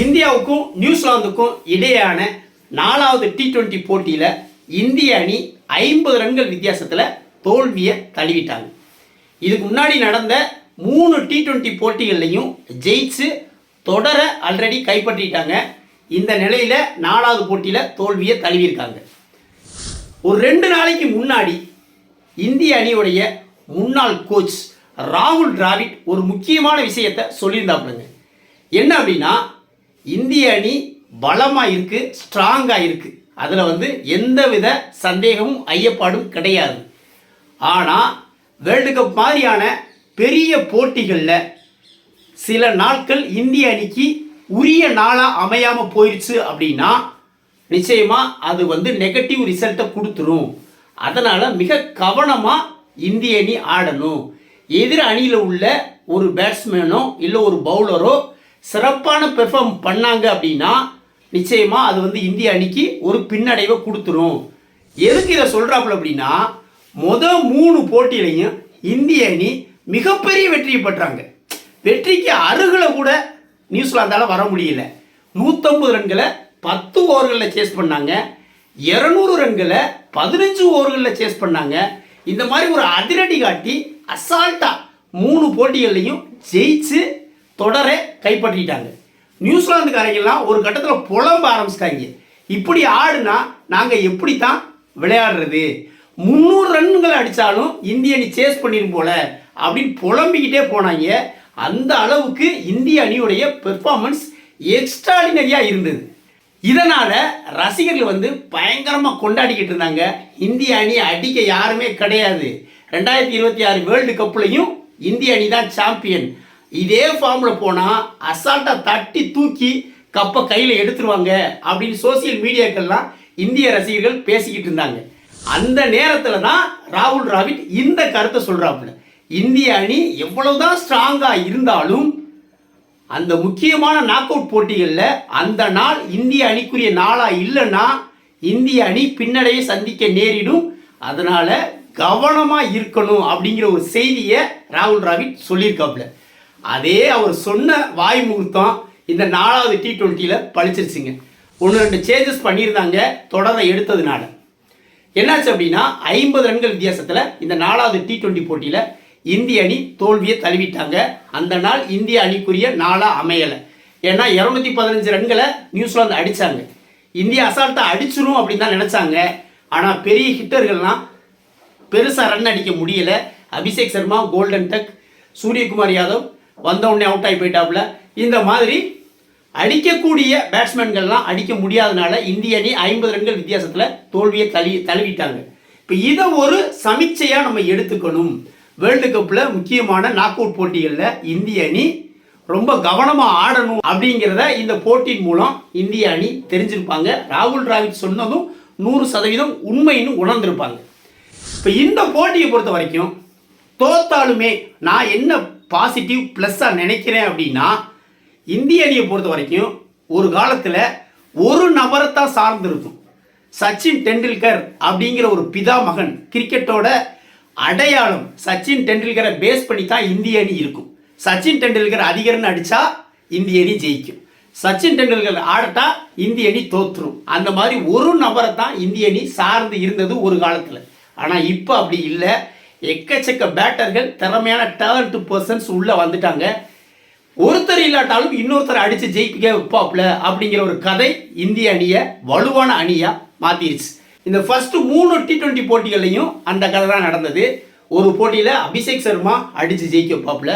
இந்தியாவுக்கும் நியூசிலாந்துக்கும் இடையேயான நாலாவது டி டுவெண்ட்டி போட்டியில் இந்திய அணி ஐம்பது ரன்கள் வித்தியாசத்தில் தோல்வியை தழுவிட்டாங்க இதுக்கு முன்னாடி நடந்த மூணு டி டுவெண்ட்டி போட்டிகள்லையும் ஜெயிச்சு தொடரை ஆல்ரெடி கைப்பற்றிட்டாங்க. இந்த நிலையில் நாலாவது போட்டியில் தோல்வியை தழுவியிருக்காங்க ஒரு ரெண்டு நாளைக்கு முன்னாடி இந்திய அணியுடைய முன்னாள் கோச் ராகுல் டிராவிட் ஒரு முக்கியமான விஷயத்தை சொல்லியிருந்தாப்புலங்க. என்ன அப்படின்னா இந்திய அணி பலமாக இருக்குது ஸ்ட்ராங்காக இருக்குது அதில் வந்து எந்தவித சந்தேகமும் ஐயப்பாடும் கிடையாது. ஆனால் வேர்ல்டு கப் மாதிரியான பெரிய போட்டிகளில் சில நாட்கள் இந்திய அணிக்கு உரிய நாளாக அமையாமல் போயிடுச்சு அப்படின்னா நிச்சயமாக அது வந்து நெகட்டிவ் ரிசல்ட்டை கொடுத்துரும். அதனால் மிக கவனமாக இந்திய அணி ஆடணும். எதிர் அணியில் உள்ள ஒரு பேட்ஸ்மேனோ இல்லை ஒரு பவுலரோ சிறப்பான பெர்ஃபார்ம் பண்ணாங்க அப்படின்னா நிச்சயமாக அது வந்து இந்திய அணிக்கு ஒரு பின்னடைவை கொடுத்துரும். எதுக்கு இதை சொல்கிறாப்புல அப்படின்னா முத மூணு போட்டியிலையும் இந்திய அணி மிகப்பெரிய வெற்றியை பெற்றாங்க. வெற்றிக்கு அருகில் கூட நியூசிலாந்தால் வர முடியல. நூற்றம்பது ரன்களை பத்து ஓவர்களில் சேஸ் பண்ணாங்க. இரநூறு ரன்களை பதினஞ்சு ஓவர்களில் சேஸ் பண்ணாங்க. இந்த மாதிரி ஒரு அதிரடி காட்டி அசால்ட்டாக மூணு போட்டிகள்லையும் ஜெயிச்சு தொடரை கைப்பற்றிட்டாங்க. நியூசிலாந்துக்காரங்கெல்லாம் ஒரு கட்டத்தில் புலம்ப ஆரம்பிச்சிட்டாங்க. இப்படி ஆடுனா நாங்கள் எப்படி தான் விளையாடுறது? முந்நூறு ரன்கள் அடித்தாலும் இந்திய அணி சேஸ் பண்ணிடும் போல அப்படின்னு புலம்பிக்கிட்டே போனாங்க. அந்த அளவுக்கு இந்திய அணியுடைய பெர்ஃபார்மன்ஸ் எக்ஸ்ட்ராடினரியாக இருந்தது. இதனால் ரசிகர்கள் வந்து பயங்கரமாக கொண்டாடிக்கிட்டு இருந்தாங்க. இந்திய அணி அடிக்க யாருமே கிடையாது. ரெண்டாயிரத்தி இருபத்தி ஆறு வேர்ல்டு கப்லையும் இந்திய அணி தான் சாம்பியன் இதே ஃபார்மில் போனால் அசால்ட்டாக தட்டி தூக்கி கப்பை கையில் எடுத்துருவாங்க அப்படின்னு சோசியல் மீடியாக்கள்லாம் இந்திய ரசிகர்கள் பேசிக்கிட்டு இருந்தாங்க. அந்த நேரத்தில் தான் ராகுல் டிராவிட் இந்த கருத்தை சொல்கிறாப்புல இந்திய அணி எவ்வளவுதான் ஸ்ட்ராங்காக இருந்தாலும் அந்த முக்கியமான நாக் அவுட் போட்டிகளில் அந்த நாள் இந்திய அணிக்குரிய நாளாக இல்லைன்னா இந்திய அணி பின்னடையை சந்திக்க நேரிடும். அதனால் கவனமாக இருக்கணும் அப்படிங்கிற ஒரு செய்தியை ராகுல் டிராவிட் சொல்லியிருக்காப்புல. அதே அவர் சொன்ன வாய் முகூர்த்தம் இந்த நாலாவது டி டுவெண்ட்டியில் பழிச்சிருச்சுங்க. ஒன்று ரெண்டு சேஞ்சஸ் பண்ணியிருந்தாங்க தொடரை எடுத்ததுனால. என்னாச்சு அப்படின்னா ஐம்பது ரன்கள் வித்தியாசத்தில் இந்த நாலாவது டி டுவெண்ட்டி போட்டியில் இந்திய அணி தோல்வியை தழுவிட்டாங்க. அந்த நாள் இந்திய அணிக்குரிய நாளாக அமையலை. ஏன்னா இரநூத்தி பதினஞ்சு ரன்களை நியூசிலாந்து அடித்தாங்க இந்தியா அசால்ட்டாக அடிச்சிடும் அப்படின்னு தான் நினச்சாங்க. ஆனால் பெரிய ஹிட்டர்கள்லாம் பெருசாக ரன் அடிக்க முடியல. அபிஷேக் சர்மா கோல்டன் டக் சூரியகுமார் யாதவ் வந்தவுடனே அவுட் ஆகி போயிட்டாப்புல. இந்த மாதிரி அடிக்கக்கூடிய பேட்ஸ்மேன்கள்லாம் அடிக்க முடியாதனால இந்திய அணி ஐம்பது ரன்கள் வித்தியாசத்தில் தோல்வியை தழி தழுவிட்டாங்க இப்போ இதை ஒரு சமீட்சையாக நம்ம எடுத்துக்கணும். வேர்ல்டு கப்பில் முக்கியமான நாக் அவுட் போட்டிகளில் இந்திய அணி ரொம்ப கவனமாக ஆடணும் அப்படிங்கிறத இந்த போட்டியின் மூலம் இந்திய அணி தெரிஞ்சிருப்பாங்க. ராகுல் டிராவிட் சொன்னதும் நூறு சதவீதம் உண்மைன்னு உணர்ந்திருப்பாங்க. இப்போ இந்த போட்டியை பொறுத்த வரைக்கும் தோத்தாலுமே நான் என்ன பாசிட்டிவ் ப்ளஸ்ஸாக நினைக்கிறேன் அப்படின்னா இந்திய அணியை பொறுத்த வரைக்கும் ஒரு காலத்தில் ஒரு நபரை தான் சார்ந்திருக்கும். சச்சின் டெண்டுல்கர் அப்படிங்கிற ஒரு பிதா மகன் கிரிக்கெட்டோட அடையாளம் சச்சின் டெண்டுல்கரை பேஸ் பண்ணி தான் இந்திய அணி இருக்கும். சச்சின் டெண்டுல்கர் அதிக அடித்தா இந்திய அணி ஜெயிக்கும். சச்சின் டெண்டுல்கர் ஆடட்டா இந்திய அணி தோற்றுரும் அந்த மாதிரி ஒரு நபரை தான் இந்திய அணி சார்ந்து இருந்தது ஒரு காலத்தில். ஆனால் இப்போ அப்படி இல்லை. எக்கச்சக்க பேட்டர்கள் திறமையான டேலண்ட் பர்சன்ஸ் உள்ளே வந்துட்டாங்க. ஒருத்தர் இல்லாட்டாலும் இன்னொருத்தர் அடித்து ஜெயிப்பிக்க வைப்பாப்ல அப்படிங்கிற ஒரு கதை இந்திய அணியை வலுவான அணியாக மாற்றிருச்சு இந்த ஃபஸ்ட்டு மூணு டி டுவெண்ட்டி போட்டிகள்லையும் அந்த கதை தான் நடந்தது. ஒரு போட்டியில் அபிஷேக் சர்மா அடித்து ஜெயிக்க வைப்பாப்ல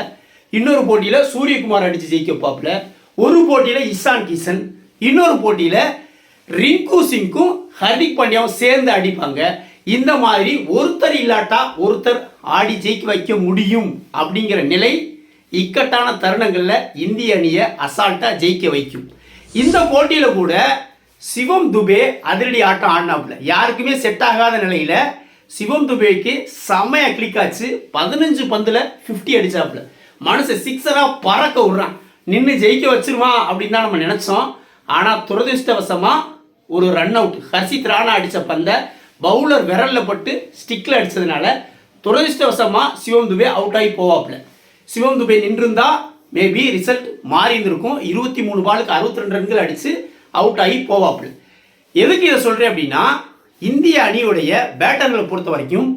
இன்னொரு போட்டியில் சூரியகுமார் அடித்து ஜெயிக்க வைப்பாப்ல ஒரு போட்டியில் இஷான் கிஷன். இன்னொரு போட்டியில் ரிங்கு சிங்கும் ஹர்திக் பாண்டியாவும் சேர்ந்து அடிப்பாங்க. இந்த மாதிரி ஒருத்தர் இல்லாட்டா ஒருத்தர் ஆடி ஜெயிக்க வைக்க முடியும் அப்படிங்கிற நிலை இக்கட்டான தருணங்களில் இந்திய அணியை அசால்ட்டாக ஜெயிக்க வைக்கும். இந்த போட்டியில் கூட சிவம் துபே அதிரடி ஆட்டம் ஆடினாப்புல. யாருக்குமே செட் ஆகாத நிலையில் சிவம் துபேக்கு செமையா கிளிக் ஆச்சு. பதினஞ்சு பந்தில் ஃபிஃப்டி அடிச்சாப்புல. மனுஷன் சிக்ஸராக பறக்க விடுறான். நின்று ஜெயிக்க வச்சிருவான் அப்படின்னு தான் நம்ம நினச்சோம். ஆனால் துரதிருஷ்டவசமாக ஒரு ரன் அவுட் ஹர்ஷித் ராணா அடித்த பந்தை பவுலர் விரலில் பட்டு ஸ்டிக்கில் அடித்ததுனால துரதிருஷ்டவசமாக சிவம் துபே அவுட் ஆகி போவாப்பில். சிவம் துபே நின்றிருந்தா மேபி ரிசல்ட் மாறி இருந்திருக்கும். இருபத்தி மூணு பாலுக்கு அறுபத்தி ரெண்டு ரன்கள் அடித்து அவுட் ஆகி போவாப்புல. எதுக்கு இதை சொல்கிறேன் அப்படின்னா இந்திய அணியுடைய பேட்டர்களை பொறுத்த வரைக்கும்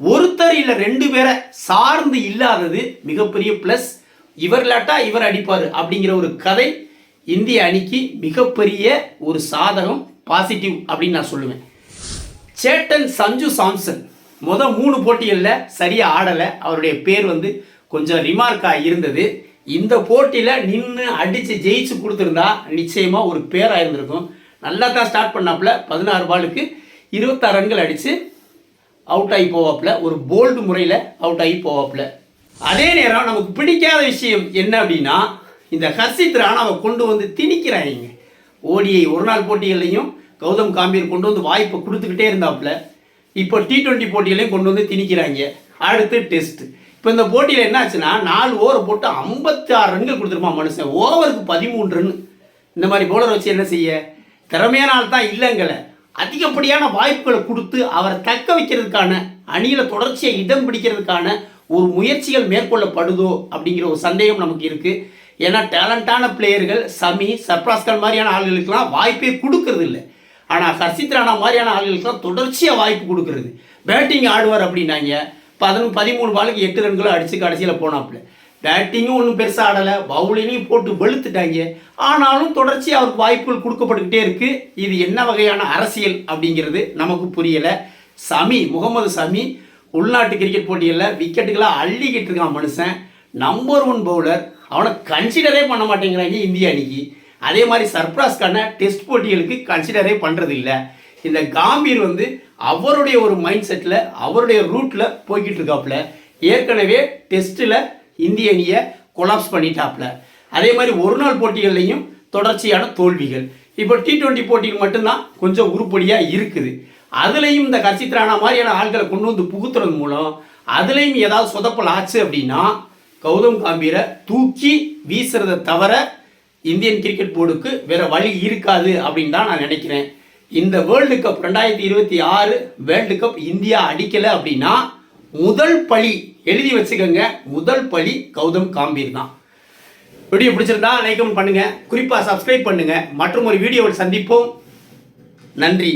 ஒருத்தர் இல்லை ரெண்டு பேரை சார்ந்து இல்லாதது மிகப்பெரிய ப்ளஸ் இவர் இல்லாட்டா இவர் அடிப்பார் அப்படிங்கிற ஒரு கதை இந்திய அணிக்கு மிகப்பெரிய ஒரு சாதகம் பாசிட்டிவ் அப்படின்னு நான் சொல்லுவேன். சேட்டன் சஞ்சு சாம்சன். மொதல் மூணு போட்டிகளில் சரியாக ஆடலை. அவருடைய பேர் வந்து கொஞ்சம் ரிமார்க்காக இருந்தது. இந்த போட்டியில் நின்று அடித்து ஜெயிச்சு கொடுத்துருந்தா நிச்சயமாக ஒரு பேராக இருந்திருக்கும். நல்லா தான் ஸ்டார்ட் பண்ணாப்புல. பதினாறு பாலுக்கு இருபத்தாறு ரன்கள் அடித்து அவுட் ஆகி போவாப்புல. ஒரு போல்டு முறையில் அவுட் ஆகி போவாப்புல. அதே நேரம் நமக்கு பிடிக்காத விஷயம் என்ன அப்படின்னா இந்த ஹர்ஷித் ராணாவை கொண்டு வந்து திணிக்கிறாங்க. ஓடிஐ ஒரு நாள் போட்டிகள்லையும் கௌதம் காம்பீர் கொண்டு வந்து வாய்ப்பை கொடுத்துக்கிட்டே இருந்தாப்புல இப்போ டி டுவெண்ட்டி போட்டிகளையும் கொண்டு வந்து திணிக்கிறாங்க. அடுத்து டெஸ்ட் இப்போ இந்த போட்டியில் என்ன ஆச்சுன்னா நாலு ஓவரை போட்டு ஐம்பத்தி ஆறு ரன்கள் கொடுத்துருப்பான் மனுஷன். ஓவருக்கு பதிமூணு ரன் இந்த மாதிரி போலர் வச்சு என்ன செய்ய? திறமையான ஆள் தான் இல்லைங்களை அதிகப்படியான வாய்ப்புகளை கொடுத்து அவரை தக்க வைக்கிறதுக்கான அணியில் தொடர்ச்சியை இடம் பிடிக்கிறதுக்கான ஒரு முயற்சிகள் மேற்கொள்ளப்படுதோ அப்படிங்கிற ஒரு சந்தேகம் நமக்கு இருக்குது ஏன்னா டேலண்டான பிளேயர்கள் சமி சர்ப்ராஸ்கர் மாதிரியான ஆளுகளுக்கெல்லாம் வாய்ப்பே கொடுக்கறது இல்லை ஆனால் ஹர்ஷித் ராணா மாதிரியான ஆளுகளுக்குலாம் தொடர்ச்சியாக வாய்ப்பு கொடுக்குறது. பேட்டிங் ஆடுவார் அப்படின்னாங்க. பதினொன்று பதிமூணு பாலுக்கு எட்டு ரன்களும் அடித்து கடைசியில் போனாப்புல. பேட்டிங்கும் ஒன்றும் பெருசாக ஆடலை. பவுலிங்கையும் போட்டு வெளுத்துட்டாங்க. ஆனாலும் தொடர்ச்சியாக அவருக்கு வாய்ப்புகள் கொடுக்கப்பட்டுக்கிட்டே இருக்குது இது என்ன வகையான அரசியல் அப்படிங்கிறது நமக்கு புரியலை. சமி முகமது சமி உள்நாட்டு கிரிக்கெட் போட்டிகளில் விக்கெட்டுகளாக அள்ளிக்கிட்டு இருக்கான் மனுஷன். நம்பர் ஒன் பவுலர் அவனை கன்சிடரே பண்ண மாட்டேங்கிறாங்க இந்திய அணிக்கு. அதே மாதிரி சர்ப்ராஸ்க்கான டெஸ்ட் போட்டிகளுக்கு கன்சிடரே பண்ணுறதில்ல இந்த காம்பீர் வந்து அவருடைய ஒரு மைண்ட் செட்டில் அவருடைய ரூட்டில் போய்கிட்டு இருக்காப்புல. ஏற்கனவே டெஸ்ட்டில் இந்திய அணியை கொலாப்ஸ் பண்ணிட்டாப்புல. அதே மாதிரி ஒரு நாள் போட்டிகள்லையும் தொடர்ச்சியான தோல்விகள். இப்போ டி ட்வெண்ட்டி போட்டியில் மட்டும்தான் கொஞ்சம் உருப்படியாக இருக்குது. அதுலேயும் இந்த கர்ஷித் மாதிரியான ஆட்களை கொண்டு வந்து புகுத்துறது மூலம் அதுலேயும் ஏதாவது சொதப்பல் ஆச்சு அப்படின்னா கௌதம் காம்பீரை தூக்கி வீசுறதை தவிர இந்தியன் கிரிக்கெட் போர்டுக்கு வேறு வழி இருக்காது அப்படின்னு தான் நான் நினைக்கிறேன். இந்த வேர்ல்டு கப் ரெண்டாயிரத்தி இருபத்தி ஆறு வேர்ல்டு கப் இந்தியா அடிக்கலை அப்படின்னா முதல் பழி எழுதி வச்சுக்கோங்க முதல் பழி கௌதம் காம்பீர் தான். வீடியோ பிடிச்சிருந்தா லைக் பண்ணுங்க. குறிப்பாக சப்ஸ்கிரைப் பண்ணுங்க. மற்றும் ஒரு வீடியோவில் சந்திப்போம். நன்றி.